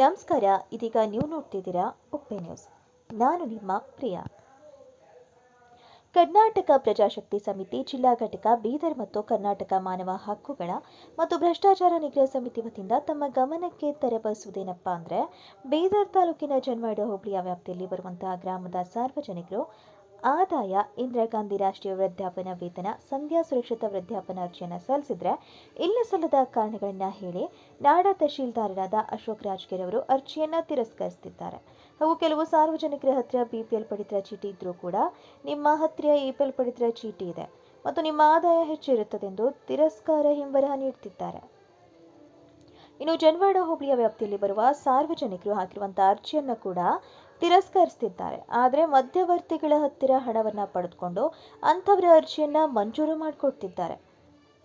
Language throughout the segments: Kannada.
ನಮಸ್ಕಾರ, ಇದೀಗ ನೀವು ನೋಡ್ತಿದ್ದೀರಾ ಉಪ್ಪೆ ನ್ಯೂಸ್. ನಾನು ನಿಮ್ಮ ಪ್ರಿಯಾ. ಕರ್ನಾಟಕ ಪ್ರಜಾಶಕ್ತಿ ಸಮಿತಿ, ಜಿಲ್ಲಾ ಘಟಕ, ಬೀದರ್ ಮತ್ತು ಕರ್ನಾಟಕ ಮಾನವ ಹಕ್ಕುಗಳ ಮತ್ತು ಭ್ರಷ್ಟಾಚಾರ ನಿಗ್ರಹ ಸಮಿತಿ ವತಿಯಿಂದ ತಮ್ಮ ಗಮನಕ್ಕೆ ತರಬಸುವುದೇನಪ್ಪಾ ಅಂದ್ರೆ, ಬೀದರ್ ತಾಲೂಕಿನ ಜನ್ವಾಡ ಹೋಬಳಿಯ ವ್ಯಾಪ್ತಿಯಲ್ಲಿ ಬರುವಂತಹ ಗ್ರಾಮದ ಸಾರ್ವಜನಿಕರು ಆದಾಯ ಇಂದಿರಾ ಗಾಂಧಿ ರಾಷ್ಟ್ರೀಯ ವೃದ್ಧಾಪನ ವೇತನ ಸಂಧ್ಯಾ ಸುರಕ್ಷಿತ ವೃದ್ಧಾಪನ ಅರ್ಜಿಯನ್ನು ಸಲ್ಲಿಸಿದ್ರೆ ಇಲ್ಲ ಸಲ್ಲದ ಕಾರಣಗಳನ್ನ ಹೇಳಿ ನಾಡ ತಹಶೀಲ್ದಾರರಾದ ಅಶೋಕ್ ರಾಜ್ಗಿರ್ ಅವರು ಅರ್ಜಿಯನ್ನ ತಿರಸ್ಕರಿಸುತ್ತಿದ್ದಾರೆ ಹಾಗೂ ಕೆಲವು ಸಾರ್ವಜನಿಕರ ಹತ್ರ ಬಿಪಿಎಲ್ ಪಡಿತರ ಚೀಟಿ ಇದ್ರೂ ಕೂಡ ನಿಮ್ಮ ಹತ್ತಿರ ಎಪಿಎಲ್ ಪಡಿತರ ಚೀಟಿ ಇದೆ ಮತ್ತು ನಿಮ್ಮ ಆದಾಯ ಹೆಚ್ಚಿರುತ್ತದೆಂದು ತಿರಸ್ಕಾರ ಹಿಂಬರಹ ನೀಡುತ್ತಿದ್ದಾರೆ ಇನ್ನು ಜನ್ವಾಡ ಹೋಬಳಿಯ ವ್ಯಾಪ್ತಿಯಲ್ಲಿ ಬರುವ ಸಾರ್ವಜನಿಕರು ಹಾಕಿರುವಂತಹ ಅರ್ಜಿಯನ್ನು ಕೂಡ ತಿರಸ್ಕರಿಸುತ್ತಿದ್ದಾರೆ ಆದರೆ ಮಧ್ಯವರ್ತಿಗಳ ಹತ್ತಿರ ಹಣವನ್ನು ಪಡೆದುಕೊಂಡು ಅಂಥವರ ಅರ್ಜಿಯನ್ನು ಮಂಜೂರು ಮಾಡಿಕೊಡ್ತಿದ್ದಾರೆ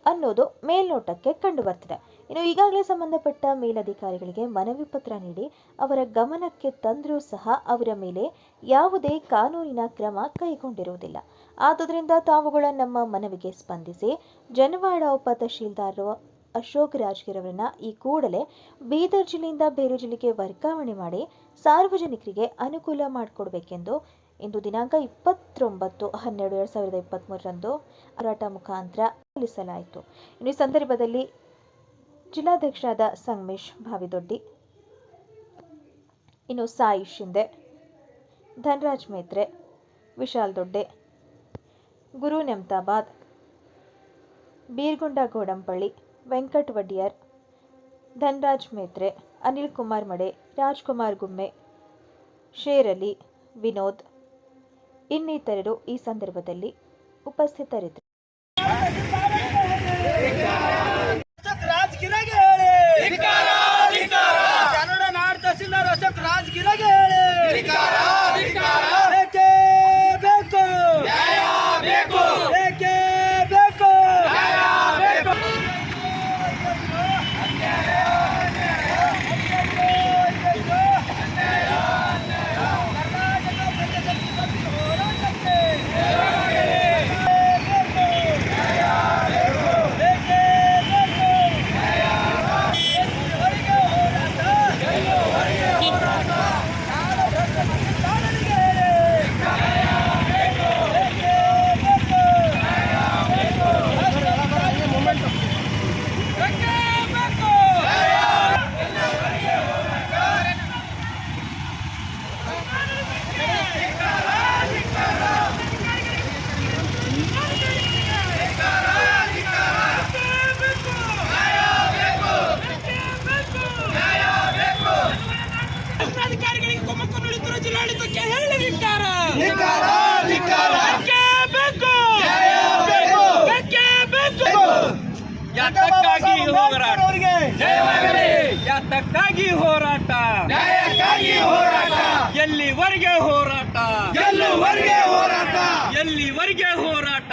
ಅನ್ನೋದು ಮೇಲ್ನೋಟಕ್ಕೆ ಕಂಡು ಬರ್ತಿದೆ ಇನ್ನು ಈಗಾಗಲೇ ಸಂಬಂಧಪಟ್ಟ ಮೇಲಧಿಕಾರಿಗಳಿಗೆ ಮನವಿ ಪತ್ರ ನೀಡಿ ಅವರ ಗಮನಕ್ಕೆ ತಂದರೂ ಸಹ ಅವರ ಮೇಲೆ ಯಾವುದೇ ಕಾನೂನಿನ ಕ್ರಮ ಕೈಗೊಂಡಿರುವುದಿಲ್ಲ. ಆದುದರಿಂದ ತಾವುಗಳ ನಮ್ಮ ಮನವಿಗೆ ಸ್ಪಂದಿಸಿ ಜನವಾಡ ಉಪ ತಹಶೀಲ್ದಾರರು ಅಶೋಕ್ ರಾಜ್ಗಿರ್ ಅವರನ್ನ ಈ ಕೂಡಲೇ ಬೀದರ್ ಜಿಲ್ಲೆಯಿಂದ ಬೇರೆ ಜಿಲ್ಲೆಗೆ ವರ್ಗಾವಣೆ ಮಾಡಿ ಸಾರ್ವಜನಿಕರಿಗೆ ಅನುಕೂಲ ಮಾಡಿಕೊಡ್ಬೇಕೆಂದು ಇಂದು ದಿನಾಂಕ ಇಪ್ಪತ್ತೊಂಬತ್ತು ಹನ್ನೆರಡು ಎರಡ್ ಸಾವಿರದ ಇಪ್ಪತ್ತ್ಮೂರರಂದು ಹೋರಾಟ ಮುಖಾಂತರ ಸಲ್ಲಿಸಲಾಯಿತು. ಇನ್ನು ಈ ಸಂದರ್ಭದಲ್ಲಿ ಜಿಲ್ಲಾಧ್ಯಕ್ಷರಾದ ಸಂಗಮೇಶ್ ಭಾವಿದೊಡ್ಡಿ, ಇನ್ನು ಸಾಯಿ ಶಿಂದೆ, ಧನರಾಜ್ ಮೇತ್ರೆ, ವಿಶಾಲ್ ದೊಡ್ಡೆ, ಗುರು ನೆಮ್ತಾಬಾದ್, ಬೀರ್ಗುಂಡ ಗೋಡಂಪಳ್ಳಿ ವೆಂಕಟ್ ವಡ್ಡಿಯರ್, ಧನ್ರಾಜ್ ಮೇತ್ರೆ, ಅನಿಲ್ ಕುಮಾರ್ ಮಡೆ, ರಾಜ್ಕುಮಾರ್ ಗುಮ್ಮೆ ಶೇರ್ ಅಲಿ ವಿನೋದ್ ಇನ್ನಿತರರು ಈ ಸಂದರ್ಭದಲ್ಲಿ ಉಪಸ್ಥಿತರಿದ್ದರು ಅಶೋಕ್ ರಾಜ್ಗಿರಗೆ ಹೇಳಿ ಕನ್ನಡ ನಾಡ್ ತಹಸೀಲ್ದಾರ್ ಅಶೋಕ್ ರಾಜ್ಗಿರಗೆ ಹೇಳಿ ಬೇಕೇ ಬೇಕು ಬೇಕೇ ಬೇಕು ಬೇಕೇ ಬೇಕು ಅಧಿಕಾರಿಗಳಿಗೆ ಕುಮ್ಮಕ್ಕು ನುಡಿತಿರುವ ಜಿಲ್ಲಾಡಳಿತಕ್ಕೆ ಹೇಳಲಿಕ್ಕಾರ ಧಿಕ್ಕಾರ, ಧಿಕ್ಕಾರ. ಬೇಕೇ ಬೇಕು ಬೇಕು. ಬೇಕೇ ಬೇಕು ಯಾತಕ್ಕಾಗಿ ಹೋರಾಟ ಅವರಿಗೆ ಯಾತಕ್ಕಾಗಿ ಹೋರಾಟ. ನ್ಯಾಯಕ್ಕಾಗಿ ಹೋರಾಟ. ಎಲ್ಲಿವರೆಗೆ ಹೋರಾಟ. ಗೆಲ್ಲುವರೆಗೆ ಹೋರಾಟ. ಎಲ್ಲಿವರೆಗೆ ಹೋರಾಟ.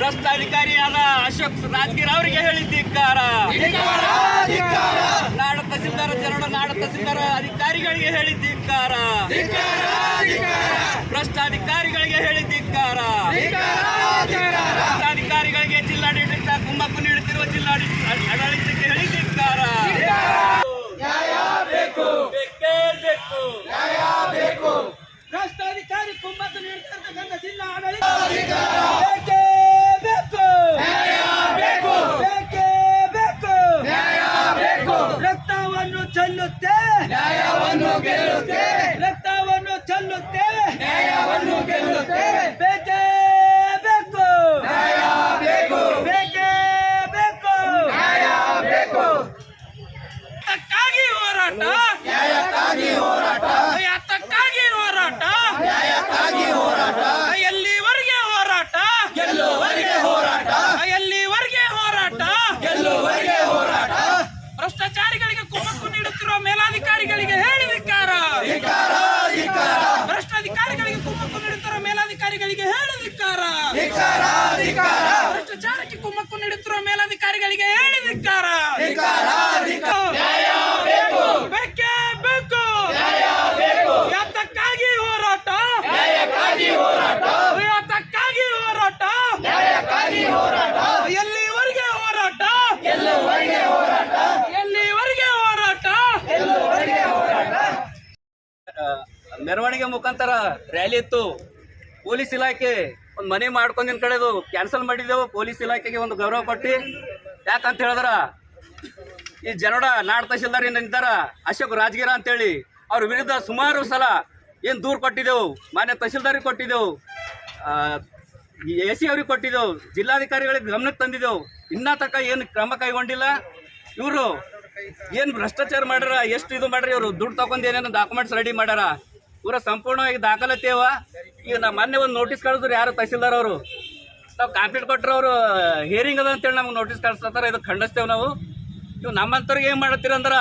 ಭ್ರಷ್ಟಾಧಿಕಾರಿಯಾದ ಅಶೋಕ್ ರಾಜ್ಗಿರ್ ಅವರಿಗೆ ಹೇಳಿದ್ದಿಕ್ಕಾರ. ನಾಡ ತಹಸೀಲ್ದಾರ ಜನರ ನಾಡ ತಹಸೀಲ್ದಾರ ಅಧಿಕಾರಿಗಳಿಗೆ ಹೇಳಿದ್ದಿಕ್ಕಾರ. ಭ್ರಷ್ಟಾಧಿಕಾರಿಗಳಿಗೆ ಹೇಳಿದ್ದಿಕ್ಕಾರ. ಭ್ರಷ್ಟಾಧಿಕಾರಿಗಳಿಗೆ ಜಿಲ್ಲಾಡಳಿತ ಕುಮ್ಮಕ್ಕು ನೀಡುತ್ತಿರುವ ಜಿಲ್ಲಾಡಳಿತಕ್ಕೆ ಆಡಳಿತಕ್ಕೆ ಹೇಳಿದ್ದಿಕ್ಕಾರ. ಬೇಕು ಬೇಕೇ ಭ್ರಷ್ಟಾಧಿಕಾರಿ ಕುಮ್ಮಕ್ಕು ನೀಡ್ತಿರ್ತಕ್ಕಂಥ ಜಿಲ್ಲಾ ಆಡಳಿತ ಬೇಕೇ ಬೇಕು ನ್ಯಾಯ ಬೇಕು ಬೇಕೇ ಬೇಕು ನ್ಯಾಯ ಬೇಕು ರಕ್ತವನ್ನು ಚೆಲ್ಲುತ್ತೇವೆ ನ್ಯಾಯವನ್ನು ಗೆಲ್ಲುತ್ತೇವೆ ರಕ್ತವನ್ನು ಚೆಲ್ಲುತ್ತೇವೆ ನ್ಯಾಯವನ್ನು ಗೆಲ್ಲುತ್ತೇವೆ ಬೇಕೇ ಬೇಕು ನ್ಯಾಯ ಬೇಕು ಬೇಕೇ ಬೇಕು ನ್ಯಾಯ ಬೇಕು ಯಾತಕ್ಕಾಗಿ ಹೋರಾಟ ನ್ಯಾಯಕ್ಕಾಗಿ ಹೋರಾಟ ಯಾತಕ್ಕಾಗಿ ಹೋರಾಟ ನ್ಯಾಯಕ್ಕಾಗಿ ಹೋರಾಟ ಎಲ್ಲಿವರೆಗೆ ಹೋರಾಟ ಗೆಲ್ಲುವರೆಗೆ ಹೋರಾಟ ಎಲ್ಲಿವರೆಗೆ ಹೋರಾಟ ಗೆಲ್ಲುವರೆಗೆ ಹೋರಾಟ ಭ್ರಷ್ಟಾಚಾರಿಗಳಿಗೆ ಕುಮ್ಮಕ್ಕು ನೀಡುತ್ತಿರುವ ಮೇಲಾಧಿಕಾರಿಗಳಿಗೆ ಹೇಳಿದಿಕ್ಕಾರ ಧಿಕ್ಕಾರ, ಧಿಕ್ಕಾರ. ಭ್ರಷ್ಟಾಧಿಕಾರಿಗಳಿಗೆ ಕುಮ್ಮಕ್ಕು ನೀಡುತ್ತಿರುವ ಮೇಲಾಧಿಕಾರಿಗಳಿಗೆ ಹೇಳಿದಿಕ್ಕಾರ ಧಿಕ್ಕಾರ, ಧಿಕ್ಕಾರ. ಭ್ರಷ್ಟಾಚಾರಕ್ಕೆ ಕುಮ್ಮಕ್ಕು ನೀಡುತ್ತಿರುವ ಮೇಲಾಧಿಕಾರಿಗಳಿಗೆ ಹೇಳಿದಿಕ್ಕಾರ ಬೇಕು ಬೇಕೇ. ಬೇಕು ನ್ಯಾಯ ಬೇಕು ಯಾತಕ್ಕಾಗಿ ಹೋರಾಟ. ನ್ಯಾಯಕ್ಕಾಗಿ ಹೋರಾಟ. ಯಾತಕ್ಕಾಗಿ ಹೋರಾಟ. ನ್ಯಾಯಕ್ಕಾಗಿ ಹೋರಾಟ. ಎಲ್ಲಿವರೆಗೆ ಹೋರಾಟ? ಎಲ್ಲಿವರೆಗೆ ಹೋರಾಟ? ಮೆರವಣಿಗೆ ಮುಖಾಂತರ ರ್ಯಾಲಿ ಇತ್ತು. ಪೊಲೀಸ್ ಇಲಾಖೆ ಒಂದು ಮನೆ ಮಾಡ್ಕೊಂಡಿನ ಕಡೆದು ಕ್ಯಾನ್ಸಲ್ ಮಾಡಿದೆವು ಪೊಲೀಸ್ ಇಲಾಖೆಗೆ ಒಂದು ಗೌರವ ಪಟ್ಟಿ ಯಾಕಂತ ಹೇಳಿದ್ರ, ಈ ಜನಡ ನಾಡ್ ತಹಶೀಲ್ದಾರ್ ಏನಿದ್ದಾರ ಅಶೋಕ್ ರಾಜಗಿರ ಅಂತೇಳಿ ಅವ್ರ ವಿರುದ್ಧ ಸುಮಾರು ಸಲ ಏನು ದೂರು ಕೊಟ್ಟಿದ್ದೆವು, ಮಾನ್ಯ ತಹಶೀಲ್ದಾರಿಗೆ ಕೊಟ್ಟಿದ್ದೆವು ಎ ಸಿ ಅವ್ರಿಗೆ ಕೊಟ್ಟಿದ್ದೆವು, ಜಿಲ್ಲಾಧಿಕಾರಿಗಳಿಗೆ ಗಮನಕ್ಕೆ ತಂದಿದ್ದೆವು. ಇನ್ನ ತನಕ ಏನು ಕ್ರಮ ಕೈಗೊಂಡಿಲ್ಲ. ಇವರು ಏನು ಭ್ರಷ್ಟಾಚಾರ ಮಾಡ್ಯಾರ, ಎಷ್ಟು ಇದು ಮಾಡ್ರಿ ಇವರು ದುಡ್ಡು ತಗೊಂಡು ಏನೇನು ಡಾಕ್ಯುಮೆಂಟ್ಸ್ ರೆಡಿ ಮಾಡ್ಯಾರ. ಇವರ ಸಂಪೂರ್ಣವಾಗಿ ದಾಖಲಾತಿ ಈಗ ನಮ್ಮ ಮೊನ್ನೆ ಒಂದು ನೋಟಿಸ್ ಕಳಿಸಿದ್ರು ಯಾರು ತಹಸೀಲ್ದಾರ್ ಅವರು. ನಾವು ಕಾಂಪ್ಲೀಟ್ ಕೊಟ್ಟರು ಅವರು ಹಿಯರಿಂಗ್ ಅದ ಅಂತೇಳಿ ನಮ್ಗೆ ನೋಟಿಸ್ ಕಳಿಸ್ತಾರೆ ಇದು ಖಂಡಿಸ್ತೇವೆ ನಾವು. ನೀವು ನಮ್ಮಂಥವ್ರಿಗೆ ಏನು ಮಾಡತ್ತೀರ ಅಂದ್ರೆ,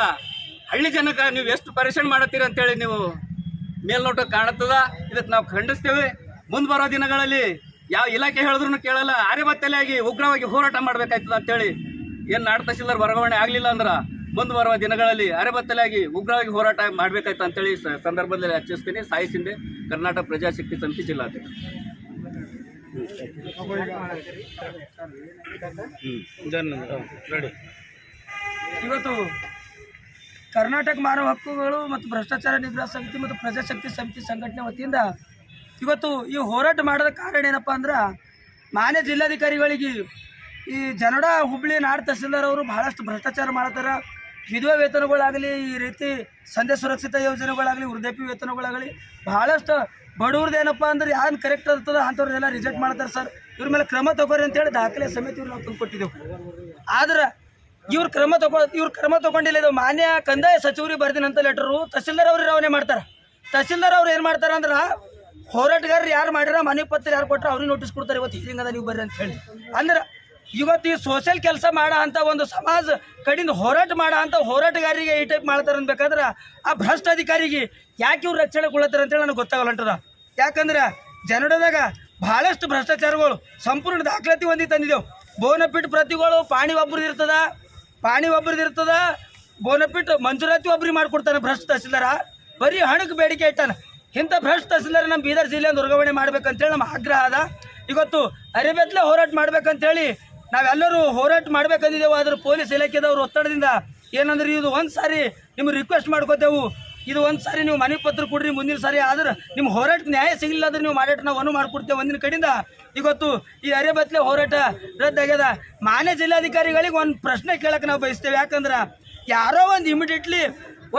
ಹಳ್ಳಿ ಜನಕ್ಕೆ ನೀವು ಎಷ್ಟು ಪರಿಶ್ರಮ ಮಾಡತ್ತೀರ ಅಂತೇಳಿ ನೀವು ಮೇಲ್ನೋಟ ಕಾಣುತ್ತದ. ಇದಕ್ಕೆ ನಾವು ಖಂಡಿಸ್ತೇವೆ. ಮುಂದೆ ಬರೋ ದಿನಗಳಲ್ಲಿ ಯಾವ ಇಲಾಖೆ ಹೇಳಿದ್ರು ಕೇಳಲ್ಲ. ಆಗಿ ಉಗ್ರವಾಗಿ ಹೋರಾಟ ಮಾಡಬೇಕಾಯ್ತದ ಅಂತೇಳಿ. ಏನು ನಾಡ ತಹಸೀಲ್ದಾರ್ ವರ್ಗಾವಣೆ ಆಗಲಿಲ್ಲ ಅಂದ್ರೆ ಮುಂದೆ ಬರುವ ದಿನಗಳಲ್ಲಿ ಅರೆಬತ್ತಲಾಗಿ ಉಗ್ರವಾಗಿ ಹೋರಾಟ ಮಾಡಬೇಕಾಯ್ತು ಅಂತೇಳಿ ಸಂದರ್ಭದಲ್ಲಿ ಹಚ್ಚಿಸ್ತೀನಿ ಸಾಯಿ ಸಿಂಧೆ, ಕರ್ನಾಟಕ ಪ್ರಜಾಶಕ್ತಿ ಸಮಿತಿ ಜಿಲ್ಲಾಧ್ಯಕ್ಷ. ಇವತ್ತು ಕರ್ನಾಟಕ ಮಾನವ ಹಕ್ಕುಗಳು ಮತ್ತು ಭ್ರಷ್ಟಾಚಾರ ನಿಗ್ರಹ ಸಮಿತಿ ಮತ್ತು ಪ್ರಜಾಶಕ್ತಿ ಸಮಿತಿ ಸಂಘಟನೆ ವತಿಯಿಂದ ಇವತ್ತು ಈ ಹೋರಾಟ ಮಾಡೋದ ಕಾರಣ ಏನಪ್ಪ ಅಂದ್ರೆ ಮಾನ್ಯ ಜಿಲ್ಲಾಧಿಕಾರಿಗಳಿಗೆ ಈ ಜನಡ ಹುಬ್ಳಿ ನಾಡ್ ತಹಸೀಲ್ದಾರ್ ಅವರು ಬಹಳಷ್ಟು ಭ್ರಷ್ಟಾಚಾರ ಮಾಡ್ತಾರೆ. ವಿಧವಾ ವೇತನಗಳಾಗಲಿ, ಈ ರೀತಿ ಸಂಧ್ಯಾ ಸುರಕ್ಷಿತ ಯೋಜನೆಗಳಾಗಲಿ, ವೃದ್ಧಾಪ್ಯ ವೇತನಗಳಾಗಲಿ, ಬಹಳಷ್ಟು ಬಡವ್ರದ್ದು ಏನಪ್ಪ ಅಂದ್ರೆ ಯಾರು ಕರೆಕ್ಟ್ ಇರ್ತದೆ ಅಂಥವ್ರನ್ನೆಲ್ಲ ರಿಜೆಕ್ಟ್ ಮಾಡ್ತಾರೆ ಸರ್ ಇವ್ರ ಮೇಲೆ ಕ್ರಮ ತಗೋರಿ ಅಂತೇಳಿ ದಾಖಲೆ ಸಮೇತ ಇವ್ರು ನಾವು ತಂದು ಕೊಟ್ಟಿದ್ದೆವು ಆದ್ರೆ ಇವ್ರು ಕ್ರಮ ತಗೋ ಇವ್ರು ಕ್ರಮ ತಗೊಂಡಿಲ್ಲ ಇದು ಮಾನ್ಯ ಕಂದಾಯ ಸಚಿವರಿಗೆ ಬರ್ದಿನಂತ ಲೆಟರು ತಹಸೀಲ್ದಾರ್ ಅವ್ರು ರವಾನೆ ಮಾಡ್ತಾರೆ. ತಹಸೀಲ್ದಾರ್ ಅವ್ರು ಏನು ಮಾಡ್ತಾರೆ ಅಂದ್ರೆ ಹೋರಾಟಗಾರರು ಯಾರು ಮಾಡ್ಯಾರ ಮನೆ ಪತ್ರ ಯಾರು ಕೊಟ್ಟರೆ ಅವ್ರಿಗೆ ನೋಟಿಸ್ ಕೊಡ್ತಾರೆ, ಇವತ್ತು ಹಿಂಗೆ ಅದ, ನೀವು ಬರ್ರಿ ಅಂತ ಹೇಳಿ. ಅಂದ್ರೆ ಇವತ್ತು ಈ ಸೋಷಿಯಲ್ ಕೆಲಸ ಮಾಡ ಅಂತ ಒಂದು ಸಮಾಜ ಕಡಿಂದ ಹೋರಾಟ ಮಾಡೋ ಅಂತ ಹೋರಾಟಗಾರಿಗೆ ಈ ಟೈಪ್ ಮಾಡ್ತಾರೆ ಅನ್ಬೇಕಾದ್ರೆ ಆ ಭ್ರಷ್ಟ ಅಧಿಕಾರಿಗೆ ಯಾಕೆ ಇವ್ರು ರಕ್ಷಣೆ ಕೊಡತ್ತಾರ ಅಂತೇಳಿ ನನಗೆ ಗೊತ್ತಾಗಲ್ಲಂಟದ ಯಾಕಂದ್ರೆ ಜನಡದಾಗ ಬಹಳಷ್ಟು ಭ್ರಷ್ಟಾಚಾರಗಳು ಸಂಪೂರ್ಣ ದಾಖಲಾತಿ ಹೊಂದಿ ತಂದಿದ್ದೆವು ಬೋನಪಿಟ್ ಪ್ರತಿಗಳು ಪಾಣಿ ಒಬ್ರದ್ದು ಇರ್ತದ, ಪಾಣಿ ಒಬ್ರದು ಇರ್ತದ ಬೋನಪಿಟ್ ಮಂಜೂರಾತಿ ಒಬ್ರಿಗೆ ಮಾಡ್ಕೊಡ್ತಾನೆ ಭ್ರಷ್ಟ ತಹಸೀಲ್ದಾರ. ಬರೀ ಹಣಕ್ಕೆ ಬೇಡಿಕೆ ಇಟ್ಟಾನೆ. ಇಂಥ ಭ್ರಷ್ಟ ತಹಸೀಲ್ದಾರ ನಮ್ಮ ಬೀದರ್ ಜಿಲ್ಲೆಯಿಂದ ವರ್ಗಾವಣೆ ಮಾಡ್ಬೇಕಂತೇಳಿ ನಮ್ಮ ಆಗ್ರಹ ಅದ. ಇವತ್ತು ಅರೆಬೆತ್ಲೆ ಹೋರಾಟ ಮಾಡ್ಬೇಕಂತೇಳಿ ನಾವೆಲ್ಲರೂ ಹೋರಾಟ ಮಾಡ್ಬೇಕಂದಿದ್ದೇವೆ, ಆದ್ರೆ ಪೊಲೀಸ್ ಇಲಾಖೆದವ್ರ ಒತ್ತಡದಿಂದ ಏನಂದ್ರೆ ಇದು ಒಂದು ಸಾರಿ ನಿಮ್ಗೆ ರಿಕ್ವೆಸ್ಟ್ ಮಾಡ್ಕೋತೇವು. ಇದು ಒಂದು ಸಾರಿ ನೀವು ಮನೆ ಪತ್ರ ಕೊಡ್ರಿ ಮುಂದಿನ ಸಾರಿ, ಆದ್ರೆ ನಿಮ್ಮ ಹೋರಾಟ ನ್ಯಾಯ ಸಿಗಲಿಲ್ಲ ಅಂದ್ರೆ ನೀವು ಮಾಡಾಟ ನಾವು ಅನು ಮಾಡ್ಕೊಡ್ತೇವೆ ಒಂದಿನ ಕಡೆಯಿಂದ ಇವತ್ತು ಈ ಅರೆಬತ್ಲೆ ಹೋರಾಟ ರದ್ದಾಗ್ಯದ. ಮಾನ್ಯ ಜಿಲ್ಲಾಧಿಕಾರಿಗಳಿಗೆ ಒಂದು ಪ್ರಶ್ನೆ ಕೇಳಕ್ಕೆ ನಾವು ಬಯಸ್ತೇವೆ. ಯಾಕಂದ್ರೆ ಯಾರೋ ಒಂದು ಇಮಿಡಿಯೇಟ್ಲಿ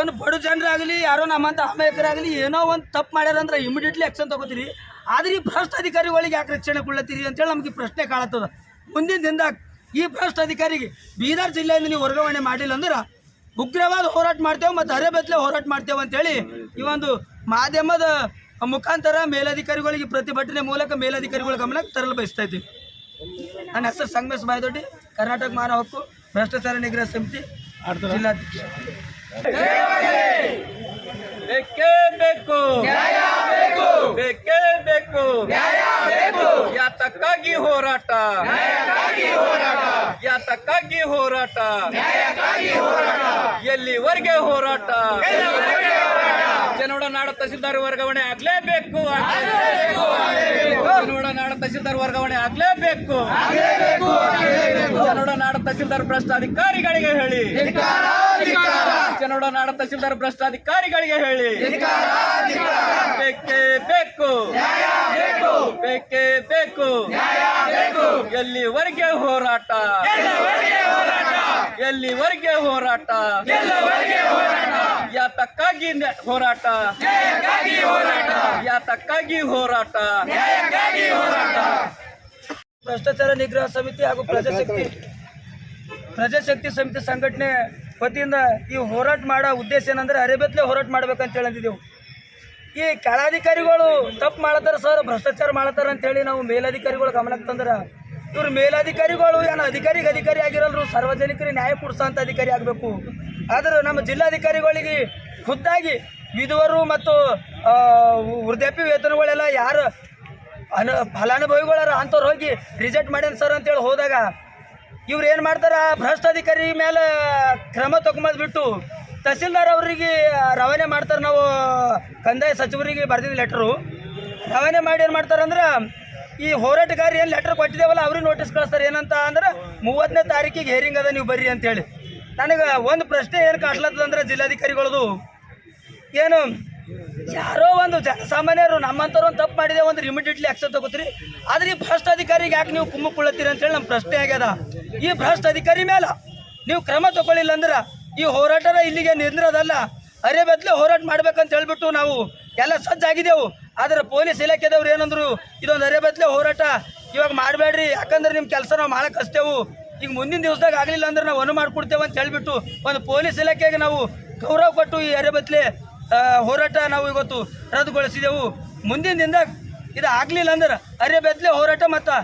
ಒಂದು ಬಡ ಜನರಾಗಲಿ, ಯಾರೋ ನಮ್ಮಂಥ ಅಮಾಯಕರಾಗಲಿ, ಏನೋ ಒಂದು ತಪ್ಪು ಮಾಡ್ಯಾರಂದ್ರೆ ಇಮಿಡಿಯೇಟ್ಲಿ ಆ್ಯಕ್ಷನ್ ತಗೋತೀರಿ. ಆದ್ರೆ ಈ ಭ್ರಷ್ಟ ಅಧಿಕಾರಿಗಳಿಗೆ ಯಾಕೆ ರಕ್ಷಣೆ ಕೊಡ್ಲತ್ತೀರಿ ಅಂತೇಳಿ ನಮಗೆ ಪ್ರಶ್ನೆ ಕಾಣತ್ತದ. ಮುಂದಿನ ದಿನದಾಗ ಈ ಭ್ರಷ್ಟ ಅಧಿಕಾರಿಗೆ ಬೀದರ್ ಜಿಲ್ಲೆಯಿಂದ ನೀವು ವರ್ಗಾವಣೆ ಮಾಡಿಲ್ಲ ಅಂದ್ರೆ ಉಗ್ರವಾದ ಹೋರಾಟ ಮಾಡ್ತೇವೆ ಮತ್ತು ಅರೆಬೆತ್ತಲೆ ಹೋರಾಟ ಮಾಡ್ತೇವೆ ಅಂತೇಳಿ ಈ ಒಂದು ಮಾಧ್ಯಮದ ಮುಖಾಂತರ ಮೇಲಧಿಕಾರಿಗಳಿಗೆ ಪ್ರತಿಭಟನೆ ಮೂಲಕ ಮೇಲಧಿಕಾರಿಗಳ ಗಮನಕ್ಕೆ ತರಲು ಬಯಸ್ತಾ ಇದ್ದೀವಿ. ನನ್ನ ಹೆಸರು ಸಂಗಮೇಶ್ ಬಾಯ್ದೊಡ್ಡಿ ಕರ್ನಾಟಕ ಮಾನವ ಹಕ್ಕು ಭ್ರಷ್ಟಾಚಾರ ನಿಗ್ರಹ ಸಮಿತಿ ಜಿಲ್ಲಾಧ್ಯಕ್ಷ. ಬೇಕೇ. ಬೇಕು ಬೇಕೇ. ಯಾತಕ್ಕಾಗಿ ಹೋರಾಟ? ಯಾತಕ್ಕಾಗಿ ಹೋರಾಟ? ಎಲ್ಲಿವರೆಗೆ ಹೋರಾಟ? ಜನೋಡ ನಾಡ ತಹಸೀಲ್ದಾರ್ ವರ್ಗಾವಣೆ ಆಗ್ಲೇಬೇಕು. ಜನೋಡ ನಾಡ ತಹಸೀಲ್ದಾರ್ ವರ್ಗಾವಣೆ ಆಗ್ಲೇಬೇಕು. ಜನೋಡ ನಾಡ ತಹಸೀಲ್ದಾರ್ ಭ್ರಷ್ಟ ಅಧಿಕಾರಿಗಳಿಗೆ ಹೇಳಿ. ಜನೋಡ ನಾಡ ತಹಸೀಲ್ದಾರ್ ಭ್ರಷ್ಟಾಧಿಕಾರಿಗಳಿಗೆ ಹೇಳಿ. ಬೇಕೇ ಬೇಕು. ಬೇಕೇ ಎಲ್ಲಿವರೆಗೆ ಹೋರಾಟ? ಎಲ್ಲಿವರೆಗೆ ಹೋರಾಟ? ಯಾತಕ್ಕಾಗಿ ಹೋರಾಟ? ಯಾತಕ್ಕಾಗಿ ಹೋರಾಟ? ಭ್ರಷ್ಟಾಚಾರ ನಿಗ್ರಹ ಸಮಿತಿ ಹಾಗೂ ಪ್ರಜಾಶಕ್ತಿ ಪ್ರಜಾಶಕ್ತಿ ಸಮಿತಿ ಸಂಘಟನೆ ವತಿಯಿಂದ ಈ ಹೋರಾಟ ಮಾಡೋ ಉದ್ದೇಶ ಏನಂದ್ರೆ ಅರೆಬೆತ್ಲೆ ಹೋರಾಟ ಮಾಡ್ಬೇಕಂತ ಹೇಳಂದಿದ್ದೆವು. ಈ ಕೆಳಾಧಿಕಾರಿಗಳು ತಪ್ಪು ಮಾಡತ್ತಾರ ಸರ್ ಭ್ರಷ್ಟಾಚಾರ ಮಾಡತ್ತಾರ ಅಂತೇಳಿ ನಾವು ಮೇಲಧಿಕಾರಿಗಳು ಗಮನಕ್ಕೆ ತಂದ್ರೆ ಇವ್ರು ಮೇಲಾಧಿಕಾರಿಗಳು ಏನು ಅಧಿಕಾರಿಗೆ ಅಧಿಕಾರಿ ಆಗಿರಲ್ರು, ಸಾರ್ವಜನಿಕರಿಗೆ ನ್ಯಾಯ ಕೊಡಿಸೋಂಥ ಅಧಿಕಾರಿ ಆಗಬೇಕು. ಆದ್ರೆ ನಮ್ಮ ಜಿಲ್ಲಾಧಿಕಾರಿಗಳಿಗೆ ಖುದ್ದಾಗಿ ವಿಧವರು ಮತ್ತು ವೃದ್ಧಾಪ್ಯ ವೇತನಗಳೆಲ್ಲ ಯಾರು ಅನು, ಫಲಾನುಭವಿಗಳಾರ ಅಂಥವ್ರು ಹೋಗಿ ರಿಜೆಕ್ಟ್ ಮಾಡ್ಯಾನ ಸರ್ ಅಂತೇಳಿ ಹೋದಾಗ ಇವ್ರು ಏನು ಮಾಡ್ತಾರ? ಭ್ರಷ್ಟ ಅಧಿಕಾರಿ ಮೇಲೆ ಕ್ರಮ ತಗೊಂಬದ್ ಬಿಟ್ಟು ತಹಸೀಲ್ದಾರ್ ಅವರಿಗೆ ರವಾನೆ ಮಾಡ್ತಾರೆ ನಾವು. ಕಂದಾಯ ಸಚಿವರಿಗೆ ಬರ್ದಿದ್ದ ಲೆಟ್ರು ರವಾನೆ ಮಾಡಿ ಏನು ಮಾಡ್ತಾರಂದ್ರೆ ಈ ಹೋರಾಟಗಾರ ಏನು ಲೆಟರ್ ಕೊಟ್ಟಿದ್ದೇವಲ್ಲ ಅವ್ರಿಗೆ ನೋಟಿಸ್ ಕಳಿಸ್ತಾರೆ. ಏನಂತ ಅಂದ್ರೆ ಮೂವತ್ತನೇ ತಾರೀಕಿಗೆ ಹೇರಿಂಗ್ ಅದ, ನೀವು ಬರ್ರಿ ಅಂತೇಳಿ ನನಗೆ ಒಂದು ಪ್ರಶ್ನೆ ಏನು ಕಾಟ್ಲತ್ತದ ಅಂದ್ರೆ, ಜಿಲ್ಲಾಧಿಕಾರಿಗಳದು. ಏನು ಯಾರೋ ಒಂದು ಜನಸಾಮಾನ್ಯರು ನಮ್ಮಂಥವ್ರು ಒಂದು ತಪ್ಪು ಮಾಡಿದೆ, ಒಂದು ಇಮಿಡಿಯೇಟ್ಲಿ ಆಕ್ಷನ್ ತಗೋತೀರಿ. ಆದ್ರೆ ಈ ಭ್ರಷ್ಟ ಅಧಿಕಾರಿಗೆ ಯಾಕೆ ನೀವು ಕುಮ್ಮು ಕುಳ್ಳತ್ತೀರಿ ಅಂತೇಳಿ ನಮ್ಮ ಪ್ರಶ್ನೆ ಆಗ್ಯದ. ಈ ಭ್ರಷ್ಟ ಅಧಿಕಾರಿ ಮೇಲೆ ನೀವು ಕ್ರಮ ತಗೊಳ್ಳಿಲ್ಲ ಅಂದ್ರೆ ಈ ಹೋರಾಟರ ಇಲ್ಲಿಗೆ ನಿಂದ್ರದಲ್ಲ. ಅರೆ ಬದಲು ಹೋರಾಟ ಮಾಡ್ಬೇಕಂತ ಹೇಳ್ಬಿಟ್ಟು ನಾವು ಎಲ್ಲ ಸಜ್ಜಾಗಿದ್ದೆವು. ಆದ್ರೆ ಪೊಲೀಸ್ ಇಲಾಖೆದವ್ರು ಏನಂದ್ರು, ಇದೊಂದು ಅರೆ ಬದ್ಲೆ ಹೋರಾಟ, ಇವಾಗ ಮಾಡಬೇಡ್ರಿ. ಯಾಕಂದ್ರೆ ನಿಮ್ಮ ಕೆಲಸ ನಾವು ಮಾಡಕ್ ಹಚ್ತೇವು. ಈಗ ಮುಂದಿನ ದಿವಸದಾಗ ಆಗಲಿಲ್ಲ ಅಂದ್ರೆ ನಾವು ಅನು ಮಾಡ್ಕೊಡ್ತೇವೆ ಅಂತ ಹೇಳ್ಬಿಟ್ಟು ಒಂದು ಪೊಲೀಸ್ ಇಲಾಖೆಗೆ ನಾವು ಗೌರವ ಕೊಟ್ಟು ಈ ಅರೆ ಬದಲೆ ಹೋರಾಟ ನಾವು ಇವತ್ತು ರದ್ದುಗೊಳಿಸಿದೆವು. ಮುಂದಿನ ದಿನದಾಗ ಇದು ಆಗಲಿಲ್ಲ ಅಂದ್ರೆ ಅರೆ ಬೆದ್ಲೆ ಹೋರಾಟ ಮತ್ತು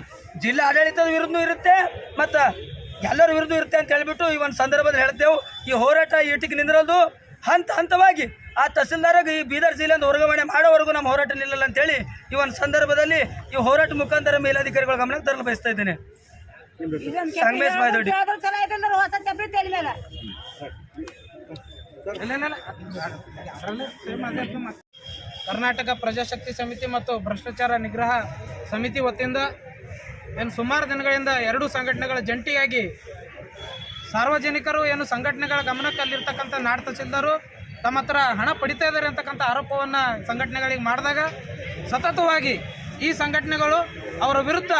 ಜಿಲ್ಲಾ ಆಡಳಿತದ ವಿರುದ್ಧ ಇರುತ್ತೆ ಮತ್ತು ಎಲ್ಲರ ವಿರುದ್ಧ ಇರುತ್ತೆ ಅಂತ ಹೇಳ್ಬಿಟ್ಟು ಈ ಒಂದು ಸಂದರ್ಭದಲ್ಲಿ ಹೇಳ್ತೇವೆ. ಈ ಹೋರಾಟ ಈಟಿಗೆ ನಿಂದಿರೋದು ಹಂತ ಹಂತವಾಗಿ ಆ ತಹಸೀಲ್ದಾರಾಗ ಈ ಬೀದರ್ ಜಿಲ್ಲೆಯಿಂದ ವರ್ಗಾವಣೆ ಮಾಡೋವರೆಗೂ ನಮ್ಮ ಹೋರಾಟ ನಿಲ್ಲಲ್ಲ ಅಂತೇಳಿ ಈ ಒಂದು ಸಂದರ್ಭದಲ್ಲಿ ಈ ಹೋರಾಟ ಮುಖಾಂತರ ಮೇಲಾಧಿಕಾರಿಗಳ ಗಮನಕ್ಕೆ ತರಲು ಬಯಸ್ತಾ ಇದ್ದೇನೆ. ಸಂಗಮೇಶ್ ಬಾಯ್ದೊಡ್ಡಿ ಕರ್ನಾಟಕ ಪ್ರಜಾಶಕ್ತಿ ಸಮಿತಿ ಮತ್ತು ಭ್ರಷ್ಟಾಚಾರ ನಿಗ್ರಹ ಸಮಿತಿ ವತಿಯಿಂದ ಏನು ಸುಮಾರು ದಿನಗಳಿಂದ ಎರಡೂ ಸಂಘಟನೆಗಳ ಜಂಟಿಯಾಗಿ ಸಾರ್ವಜನಿಕರು ಏನು ಸಂಘಟನೆಗಳ ಗಮನಕ್ಕೆ ಅಲ್ಲಿರ್ತಕ್ಕಂಥ ನಾಡ ತಹಸೀಲ್ದಾರು ತಮ್ಮ ಹತ್ರ ಹಣ ಪಡಿತಾ ಇದ್ದಾರೆ ಅಂತಕ್ಕಂಥ ಆರೋಪವನ್ನು ಸಂಘಟನೆಗಳಿಗೆ ಮಾಡಿದಾಗ ಸತತವಾಗಿ ಈ ಸಂಘಟನೆಗಳು ಅವರ ವಿರುದ್ಧ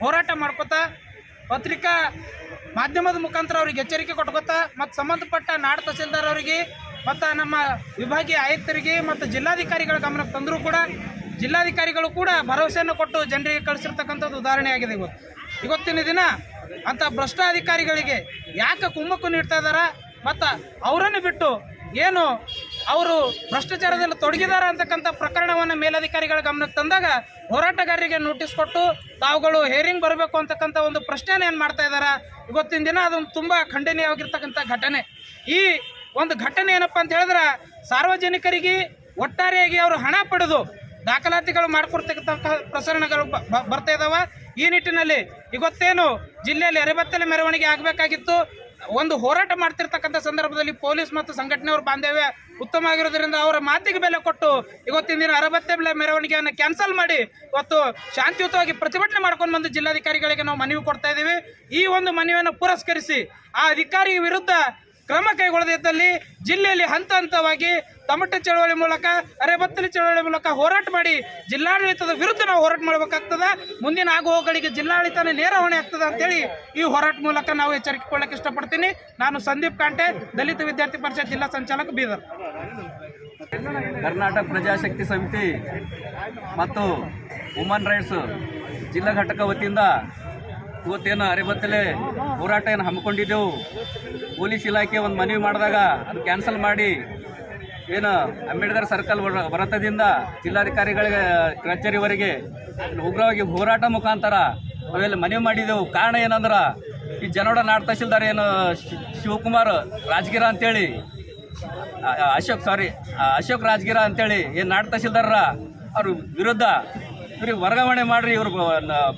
ಹೋರಾಟ ಮಾಡ್ಕೋತಾ ಪತ್ರಿಕಾ ಮಾಧ್ಯಮದ ಮುಖಾಂತರ ಅವ್ರಿಗೆ ಎಚ್ಚರಿಕೆ ಕೊಟ್ಕೋತಾ ಮತ್ತು ಸಂಬಂಧಪಟ್ಟ ನಾಡ ತಹಸೀಲ್ದಾರ್ ಅವರಿಗೆ, ಮತ್ತು ನಮ್ಮ ವಿಭಾಗೀಯ ಆಯುಕ್ತರಿಗೆ, ಮತ್ತು ಜಿಲ್ಲಾಧಿಕಾರಿಗಳ ಗಮನಕ್ಕೆ ತಂದರೂ ಕೂಡ, ಜಿಲ್ಲಾಧಿಕಾರಿಗಳು ಕೂಡ ಭರವಸೆಯನ್ನು ಕೊಟ್ಟು ಜನರಿಗೆ ಕಳಿಸಿರ್ತಕ್ಕಂಥದ್ದು ಉದಾಹರಣೆಯಾಗಿದೆ ಇವತ್ತು. ಇವತ್ತಿನ ದಿನ ಅಂಥ ಭ್ರಷ್ಟ ಅಧಿಕಾರಿಗಳಿಗೆ ಯಾಕೆ ಕುಮ್ಮಕ್ಕು ನೀಡ್ತಾ ಇದ್ದಾರ ಮತ್ತು ಅವರನ್ನು ಬಿಟ್ಟು ಏನು ಅವರು ಭ್ರಷ್ಟಾಚಾರದಲ್ಲಿ ತೊಡಗಿದ್ದಾರೆ ಅಂತಕ್ಕಂಥ ಪ್ರಕರಣವನ್ನು ಮೇಲಧಿಕಾರಿಗಳ ಗಮನಕ್ಕೆ ತಂದಾಗ ಹೋರಾಟಗಾರರಿಗೆ ನೋಟಿಸ್ ಕೊಟ್ಟು ತಾವುಗಳು ಹೇರಿಂಗ್ ಬರಬೇಕು ಅಂತಕ್ಕಂಥ ಒಂದು ಪ್ರಶ್ನೆಯನ್ನು ಏನು ಮಾಡ್ತಾ ಇದ್ದಾರೆ ಇವತ್ತಿನ ದಿನ ಅದೊಂದು ತುಂಬ ಖಂಡನೀಯವಾಗಿರ್ತಕ್ಕಂಥ ಘಟನೆ. ಈ ಒಂದು ಘಟನೆ ಏನಪ್ಪ ಅಂತ ಹೇಳಿದ್ರೆ ಸಾರ್ವಜನಿಕರಿಗೆ ಒಟ್ಟಾರೆಯಾಗಿ ಅವರು ಹಣ ಪಡೆದು ದಾಖಲಾತಿಗಳು ಮಾಡಿಕೊಡ್ತಕ್ಕಂಥ ಪ್ರಸರಣಗಳು ಬರ್ತಾ ಇದ್ದಾವೆ ಈ ನಿಟ್ಟಿನಲ್ಲಿ ಇವತ್ತೇನು ಜಿಲ್ಲೆಯಲ್ಲಿ ಅರೆಬತ್ತಲೆ ಮೆರವಣಿಗೆ ಆಗಬೇಕಾಗಿತ್ತು. ಒಂದು ಹೋರಾಟ ಮಾಡ್ತಿರ್ತಕ್ಕಂಥ ಸಂದರ್ಭದಲ್ಲಿ ಪೊಲೀಸ್ ಮತ್ತು ಸಂಘಟನೆಯವ್ರ ಬಾಂಧವ್ಯ ಉತ್ತಮ ಆಗಿರೋದ್ರಿಂದ ಅವರ ಮಾತಿಗೆ ಬೆಲೆ ಕೊಟ್ಟು ಇವತ್ತಿನ ದಿನ ಅರಬತ್ತೆ ಮೆರವಣಿಗೆಯನ್ನು ಕ್ಯಾನ್ಸಲ್ ಮಾಡಿ ಇವತ್ತು ಶಾಂತಿಯುತವಾಗಿ ಪ್ರತಿಭಟನೆ ಮಾಡ್ಕೊಂಡು ಬಂದು ಜಿಲ್ಲಾಧಿಕಾರಿಗಳಿಗೆ ನಾವು ಮನವಿ ಕೊಡ್ತಾ ಇದ್ದೀವಿ. ಈ ಒಂದು ಮನವಿಯನ್ನು ಪುರಸ್ಕರಿಸಿ ಆ ಅಧಿಕಾರಿ ವಿರುದ್ಧ ಕ್ರಮ ಕೈಗೊಳ್ಳದಿದ್ದಲ್ಲಿ ಜಿಲ್ಲೆಯಲ್ಲಿ ಹಂತ ಹಂತವಾಗಿ ತಮಟೆ ಚಳವಳಿ ಮೂಲಕ, ಅರೆಬತ್ತಲಿ ಚಳವಳಿ ಮೂಲಕ ಹೋರಾಟ ಮಾಡಿ ಜಿಲ್ಲಾಡಳಿತದ ವಿರುದ್ಧ ನಾವು ಹೋರಾಟ ಮಾಡಬೇಕಾಗ್ತದೆ. ಮುಂದಿನ ಆಗುವಗಳಿಗೆ ಜಿಲ್ಲಾಡಳಿತನೇ ನೇರ ಹೊಣೆ ಆಗ್ತದೆ ಅಂತೇಳಿ ಈ ಹೋರಾಟ ಮೂಲಕ ನಾವು ಎಚ್ಚರಿಕೆ ಕೊಡೋಕೆ ಇಷ್ಟಪಡ್ತೀನಿ. ನಾನು ಸಂದೀಪ್ ಕಾಂಟೆ, ದಲಿತ ವಿದ್ಯಾರ್ಥಿ ಪರಿಷತ್ ಜಿಲ್ಲಾ ಸಂಚಾಲಕ ಬೀದರ್. ಕರ್ನಾಟಕ ಪ್ರಜಾಶಕ್ತಿ ಸಮಿತಿ ಮತ್ತು ವುಮನ್ ರೈಟ್ಸ್ ಜಿಲ್ಲಾ ಘಟಕ ವತಿಯಿಂದ ಇವತ್ತೇನು ಅರೆಬತ್ತಲೆ ಹೋರಾಟ ಏನು ಹಮ್ಮಿಕೊಂಡಿದ್ದೆವು? ಪೊಲೀಸ್ ಇಲಾಖೆ ಒಂದು ಮನವಿ ಮಾಡಿದಾಗ ಅದು ಕ್ಯಾನ್ಸಲ್ ಮಾಡಿ ಏನು ಅಂಬೇಡ್ಕರ್ ಸರ್ಕಲ್ ವೃತ್ತದಿಂದ ಜಿಲ್ಲಾಧಿಕಾರಿಗಳಿಗೆ ಕಚೇರಿವರೆಗೆ ಉಗ್ರವಾಗಿ ಹೋರಾಟ ಮುಖಾಂತರ ಅವೆಲ್ಲ ಮನವಿ ಮಾಡಿದೆವು. ಕಾರಣ ಏನಂದ್ರೆ, ಈ ಜನೋಡ ನಾಡ್ ತಹಸೀಲ್ದಾರ್ ಏನು ಶಿವಕುಮಾರ್ ರಾಜಗಿರ ಅಂತೇಳಿ ಅಶೋಕ್ ಸಾರಿ ಅಶೋಕ್ ರಾಜಗಿರ ಅಂತೇಳಿ ಏನು ನಾಡ ತಹಸೀಲ್ದಾರರ ಅವ್ರ ವಿರುದ್ಧ ಇವ್ರಿಗೆ ವರ್ಗಾವಣೆ ಮಾಡ್ರಿ, ಇವ್ರು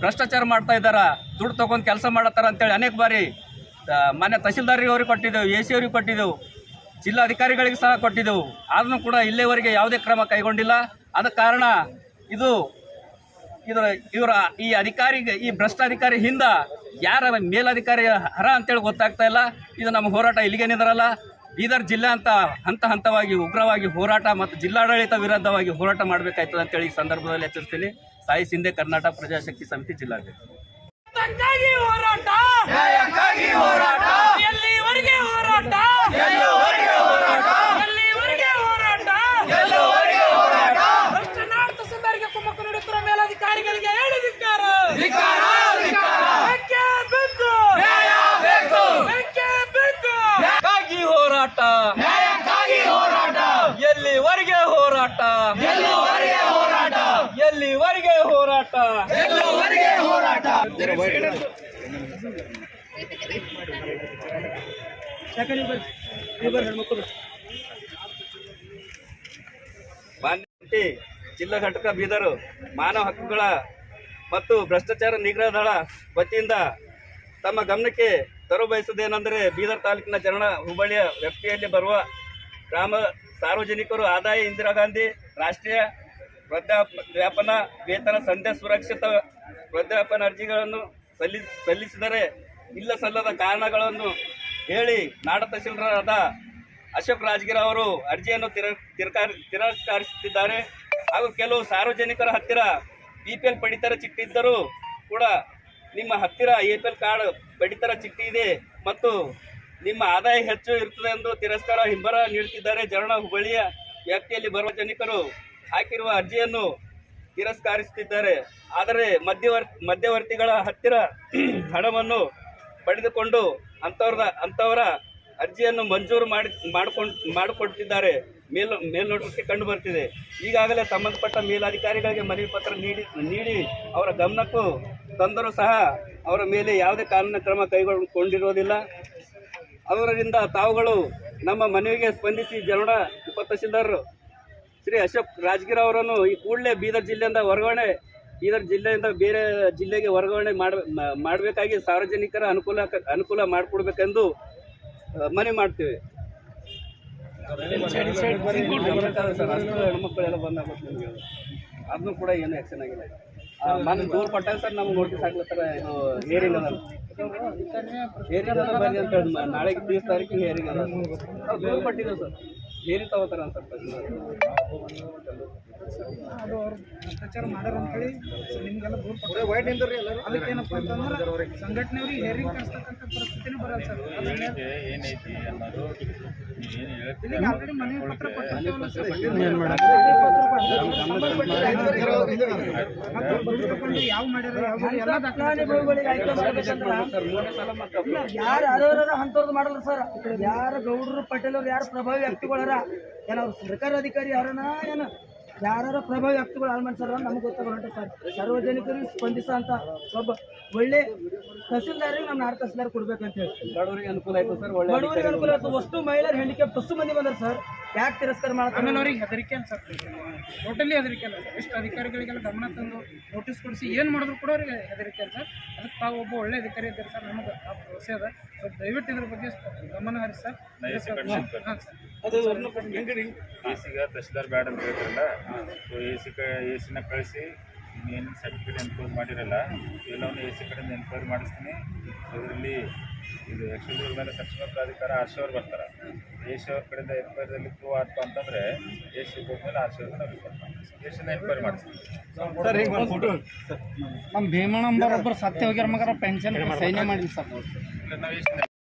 ಭ್ರಷ್ಟಾಚಾರ ಮಾಡ್ತಾ ಇದ್ದಾರ, ದುಡ್ಡು ತೊಗೊಂಡು ಕೆಲಸ ಮಾಡತ್ತಾರ ಅಂತೇಳಿ ಅನೇಕ ಬಾರಿ ಮನೆ ತಹಸೀಲ್ದಾರಿಗೆ ಅವ್ರಿಗೆ ಕೊಟ್ಟಿದ್ದೆವು, ಎ ಸಿ ಅವ್ರಿಗೆ ಕೊಟ್ಟಿದ್ದೆವು. ಜಿಲ್ಲಾಧಿಕಾರಿಗಳಿಗೆ ಸಹ ಕೊಟ್ಟಿದ್ದೆವು. ಆದರೂ ಕೂಡ ಇಲ್ಲಿವರೆಗೆ ಯಾವುದೇ ಕ್ರಮ ಕೈಗೊಂಡಿಲ್ಲ. ಆದ ಕಾರಣ ಇದು ಇದರ ಇವರ ಈ ಅಧಿಕಾರಿಗೆ ಈ ಭ್ರಷ್ಟ ಅಧಿಕಾರಿ ಹಿಂದ ಯಾರ ಮೇಲಧಿಕಾರಿ ಹರ ಅಂತೇಳಿ ಗೊತ್ತಾಗ್ತಾ ಇಲ್ಲ. ಇದು ನಮ್ಮ ಹೋರಾಟ ಇಲ್ಲಿಗೆ ನಿಂದರಲ್ಲ. ಬೀದರ್ ಜಿಲ್ಲೆ ಅಂತ ಹಂತ ಹಂತವಾಗಿ ಉಗ್ರವಾಗಿ ಹೋರಾಟ ಮತ್ತು ಜಿಲ್ಲಾಡಳಿತ ವಿರುದ್ಧವಾಗಿ ಹೋರಾಟ ಮಾಡಬೇಕಾಯ್ತದೆ ಅಂತೇಳಿ ಈ ಸಂದರ್ಭದಲ್ಲಿ ಎಚ್ಚರಿಸ್ತೀನಿ. ಸಾಯಿ ಸಿಂಧೆ ಕರ್ನಾಟಕ ಪ್ರಜಾಶಕ್ತಿ ಸಮಿತಿ ಜಿಲ್ಲಾಧ್ಯಕ್ಷ. ಹೋರಾಟ. ಹೋರಾಟ ಎಲ್ಲಿವರೆಗೆ ಹೋರಾಟ ಎಲ್ಲುವರೆಗೆ ಹೋರಾಟ ಭ್ರಷ್ಟ ನಾಡ್ ತಹಸೀಲ್ದಾರ್ಗೆ ಕುಮ್ಮಕ್ಕು ನೀಡುತ್ತಿರುವ ಮೇಲಧಿಕಾರಿಗಳಿಗೆ ಹೇಳಿದಿದ್ದಾರೆ ಧಿಕ್ಕಾರ ಧಿಕ್ಕಾರ ಬೆಂಕಿ ಬಿದ್ದು ನ್ಯಾಯ ಬೇಕು ಬೆಂಕಿ ಬಿದ್ದು ನ್ಯಾಯಕ್ಕಾಗಿ ಹೋರಾಟ. ನ್ಯಾಯಕ್ಕಾಗಿ ಹೋರಾಟ. ಎಲ್ಲಿವರೆಗೆ ಹೋರಾಟ. ಎಲ್ಲಿವರೆಗೆ ಹೋರಾಟ. ಎಲ್ಲಿವರೆಗೆ ಹೋರಾಟ. ಎಲ್ಲಿವರೆಗೆ ಹೋರಾಟ. ಮಾನ್ಯ ಜಿಲ್ಲಾ ಘಟಕ ಬೀದರು ಮಾನವ ಹಕ್ಕುಗಳ ಮತ್ತು ಭ್ರಷ್ಟಾಚಾರ ನಿಗ್ರಹ ದಳ ವತಿಯಿಂದ ತಮ್ಮ ಗಮನಕ್ಕೆ ತರಬಯಸುವುದೇನೆಂದರೆ ಬೀದರ್ ತಾಲೂಕಿನ ಜನರ ಹುಬ್ಬಳ್ಳಿಯ ವ್ಯಾಪ್ತಿಯಲ್ಲಿ ಬರುವ ಗ್ರಾಮ ಸಾರ್ವಜನಿಕರು ಆದಾಯ ಇಂದಿರಾ ಗಾಂಧಿ ರಾಷ್ಟ್ರೀಯ ವೃದ್ಧಾಪ್ಯಾಪನ ವೇತನ ಸಂಧ್ಯಾ ಸುರಕ್ಷಿತ ವೃದ್ಧಾಪನ ಅರ್ಜಿಗಳನ್ನು ಸಲ್ಲಿ ಸಲ್ಲಿಸಿದರೆ ಇಲ್ಲ ಸಲ್ಲದ ಕಾರಣಗಳನ್ನು ಹೇಳಿ ನಾಡ ತಹಶೀಲ್ದಾರರಾದ ಅಶೋಕ್ ರಾಜಗಿರ ಅವರು ಅರ್ಜಿಯನ್ನು ತಿರ, ತಿರಕಾರ, ತಿರಸ್ಕರಿಸುತ್ತಿದ್ದಾರೆ. ಹಾಗೂ ಕೆಲವು ಸಾರ್ವಜನಿಕರ ಹತ್ತಿರ ಬಿ ಪಿ ಎಲ್ ಪಡಿತರ ಚಿಟ್ಟಿದ್ದರೂ ಕೂಡ ನಿಮ್ಮ ಹತ್ತಿರ ಎ ಪಿ ಎಲ್ ಕಾರ್ಡ್ ಪಡಿತರ ಚಿಟ್ಟಿ ಇದೆ ಮತ್ತು ನಿಮ್ಮ ಆದಾಯ ಹೆಚ್ಚು ಇರುತ್ತದೆ ಎಂದು ತಿರಸ್ಕಾರ, ಹಿಂಬರ ನೀಡುತ್ತಿದ್ದಾರೆ. ಜರಣ ಹುಬ್ಬಳ್ಳಿಯ ವ್ಯಾಪ್ತಿಯಲ್ಲಿ ಬರುವ ಜನಿಕರು ಹಾಕಿರುವ ಅರ್ಜಿಯನ್ನು ತಿರಸ್ಕರಿಸುತ್ತಿದ್ದಾರೆ. ಆದರೆ ಮಧ್ಯವರ್, ಮಧ್ಯವರ್ತಿಗಳ ಹತ್ತಿರ ಹಣವನ್ನು ಪಡೆದುಕೊಂಡು ಅಂಥವ್ರದ ಅಂಥವರ ಅರ್ಜಿಯನ್ನು ಮಂಜೂರು ಮಾಡಿ, ಮಾಡಿಕೊಂಡು ಮಾಡಿಕೊಡ್ತಿದ್ದಾರೆ ಮೇಲ್ ಮೇಲ್ನೋಟಕ್ಕೆ ಕಂಡು ಬರ್ತಿದೆ. ಈಗಾಗಲೇ ಸಂಬಂಧಪಟ್ಟ ಮೇಲಾಧಿಕಾರಿಗಳಿಗೆ ಮನವಿ ಪತ್ರ ನೀಡಿ ನೀಡಿ ಅವರ ಗಮನಕ್ಕೂ ತಂದರೂ ಸಹ ಅವರ ಮೇಲೆ ಯಾವುದೇ ಕಾನೂನು ಕ್ರಮ ಕೈಗೊಂಡಿರುವುದಿಲ್ಲ. ಅವರಿಂದ ತಾವುಗಳು ನಮ್ಮ ಮನವಿಗೆ ಸ್ಪಂದಿಸಿ ಜನಡ ಉಪ ತಹಸೀಲ್ದಾರ್ ಶ್ರೀ ಅಶೋಕ್ ರಾಜಗಿರ ಅವರನ್ನು ಈ ಕೂಡಲೇ ಬೀದರ್ ಜಿಲ್ಲೆಯಿಂದ ವರ್ಗಾವಣೆ, ಬೀದರ್ ಜಿಲ್ಲೆಯಿಂದ ಬೇರೆ ಜಿಲ್ಲೆಗೆ ವರ್ಗಾವಣೆ ಮಾಡ ಮಾಡಬೇಕಾಗಿ ಸಾರ್ವಜನಿಕರ ಅನುಕೂಲ ಅನುಕೂಲ ಮಾಡಿಕೊಡ್ಬೇಕೆಂದು ಮನವಿ ಮಾಡ್ತೀವಿ. ಹೆಣ್ಮಕ್ಳೆಲ್ಲ ಅದನ್ನು ಕೂಡ ಏನು ಆಕ್ಷನ್ ಆಗಿಲ್ಲ ಮನೆ ದೂರ ಕೊಟ್ಟಾಗ ಸರ್ ನಮ್ಗೆ ನೋಟಿಸ್ ಹಾಕ್ಲತ್ತಾರ ಇದು ಹೇರಿಂಗ್ ಅದ ಬರ್ರಿ ಅಂತ ಹೇಳಿ ನಾಳೆ ನಾಳೆಗೆ ಬೀಸ್ ಹೇರಿಂಗ್ ಅದ ನಾವು ದೂರ ಕೊಟ್ಟಿದ್ದೇವೆ ಸರ್. ಹೇರಿ ತಗೋತಾರ ಅಂತ ಅದು ಅವ್ರು ಭ್ರಷ್ಟಾಚಾರ ಮಾಡ್ಯಾರ ಅಂತೇಳಿ ನಿಮಗೆಲ್ಲ ಅದಕ್ಕೇನಪ್ಪ ಅಂತಂದ್ರೆ ಸಂಘಟನೆಯವ್ರಿಗೆ ಹೇರಿಂಗ್ ಕಳಿಸ್ತಕ್ಕಂಥ ಪರಿಸ್ಥಿತಿನೇ ಬರಲ್ಲ ಸರ್. ಏನೈತಿ ಅನ್ನೋದು ಇಲ್ಲಿಗೆ ಆಲ್ರೆಡಿ ಪತ್ರ ಯಾವ ಮಾಡ್ಯಾರ ಎಲ್ಲ ಯಾರು ಅದಾರ ಅಂಥವ್ರದ್ದು ಮಾಡಲ್ಲ ಸರ್. ಯಾರ ಗೌಡರು ಪಟೇಲ್ ಅವ್ರು ಯಾರು ಪ್ರಭಾವಿ ವ್ಯಕ್ತಿಗಳಾರ ಏನೋ ಸರ್ಕಾರ ಅಧಿಕಾರಿ ಯಾರನ ಏನ ಯಾರ ಪ್ರಭಾವಿ ವ್ಯಕ್ತಿಗಳು ಹಾಳು ಮಾಡ್ಸಾರ ನಮ್ಗೆ ಗೊತ್ತಾಗಲ್ಲ ಸರ್. ಸಾರ್ವಜನಿಕರಿಗೆ ಸ್ಪಂದಿಸ ಅಂತ ಒಬ್ಬ ಒಳ್ಳೆ ತಹಸೀಲ್ದಾರಿಗೆ ನಮ್ಮ ನಾಡ್ ತಹಸೀಲ್ದಾರ್ ಕೊಡ್ಬೇಕಂತ ಹೇಳಿ ಬಡವರಿಗೆ ಅನುಕೂಲ ಆಯ್ತು ಸರ್ ಬಡವರಿಗೆ ಅನುಕೂಲ ಆಯ್ತು. ವಸ್ತು ಮಹಿಳೆಯರು ಹೆಂಡಿಕೆ ಪಸ್ಸು ಮಂದಿ ಬಂದ್ರೆ ಸರ್. ಯಾಕೆ ತಿರಸ್ಕಾರ ಮಾಡ್ತಾರೆ? ಆಮೇಲೆ ಅವ್ರಿಗೆ ಹೆದರಿಕೆ ಅಲ್ಲ ಸರ್ ಟೋಟಲಿ ಹೆದರಿಕೆ ಅಲ್ಲ ಸರ್. ಎಷ್ಟು ಅಧಿಕಾರಿಗಳಿಗೆಲ್ಲ ಗಮನ ತಂದು ನೋಟಿಸ್ ಕೊಡಿಸಿ ಏನು ಮಾಡಿದ್ರು ಕೂಡ ಅವ್ರಿಗೆ ಹೆದರಿಕೆ ಅಲ್ಲ ಸರ್. ಅದಕ್ಕೆ ತಾವು ಒಬ್ಬ ಒಳ್ಳೆ ಅಧಿಕಾರಿ ಇದ್ದಾರೆ ಸರ್. ನಮಗೆ ಆ ಭರವಸೆ ಅದ. ಸ್ವಲ್ಪ ದಯವಿಟ್ಟು ಇದ್ರ ಬಗ್ಗೆ ಗಮನ ಹರಿಸಿ ಸರ್. ಹಾಂ ಸರ್. ಎ ಸಿಗೆ ತಹಸೀಲ್ದಾರ್ ಬ್ಯಾಡ್ ಅಂತ ಹೇಳ್ತಾರಲ್ಲ ಸೊ ಎ ಸಿ ಕ ಎ ಸಿನ ಕಳಿಸಿ ಏನು ಸರ್ಟಿಫಿಕೇಟ್ ಎನ್ಕ್ವೈರಿ ಮಾಡಿರಲ್ಲ ಎಲ್ಲವನ್ನು ಎ ಸಿ ಕಡೆಯಿಂದ ಎನ್ಕ್ವೈರಿ ಮಾಡಿಸ್ತೀನಿ. ಅದರಲ್ಲಿ ಇದು ಆ್ಯಕ್ಚುಲಿ ಮೇಲೆ ಸಕ್ಷಮ ಪ್ರಾಧಿಕಾರ ಅವ್ರು ಬರ್ತಾರೆ. ಅವ್ರ ಕಡೆಯಿಂದ ಎನ್ಕ್ವೈರಿದಲ್ಲಿ ಪ್ರೂವ್ ಆಯ್ತು ಅಂತಂದರೆ ಸಿ ಹೋದ್ಮೇಲೆ ಸಿ ಅವ್ರಿಗೆ ನಾವು ಎನ್ಕ್ವೈರಿ ಮಾಡಿಸ್ತೀವಿ ನಮ್ಮ ಭೀಮಣ್ಣ ಒಬ್ಬರು ಸತ್ಯ ಹೋಗ್ಯಾರ ಮಗರ ಪೆನ್ಷನ್ ಸೈನ್ಯ ಮಾಡಿಲ್ಲ ಸರ್. ನಾವು ಎ ಸಿನ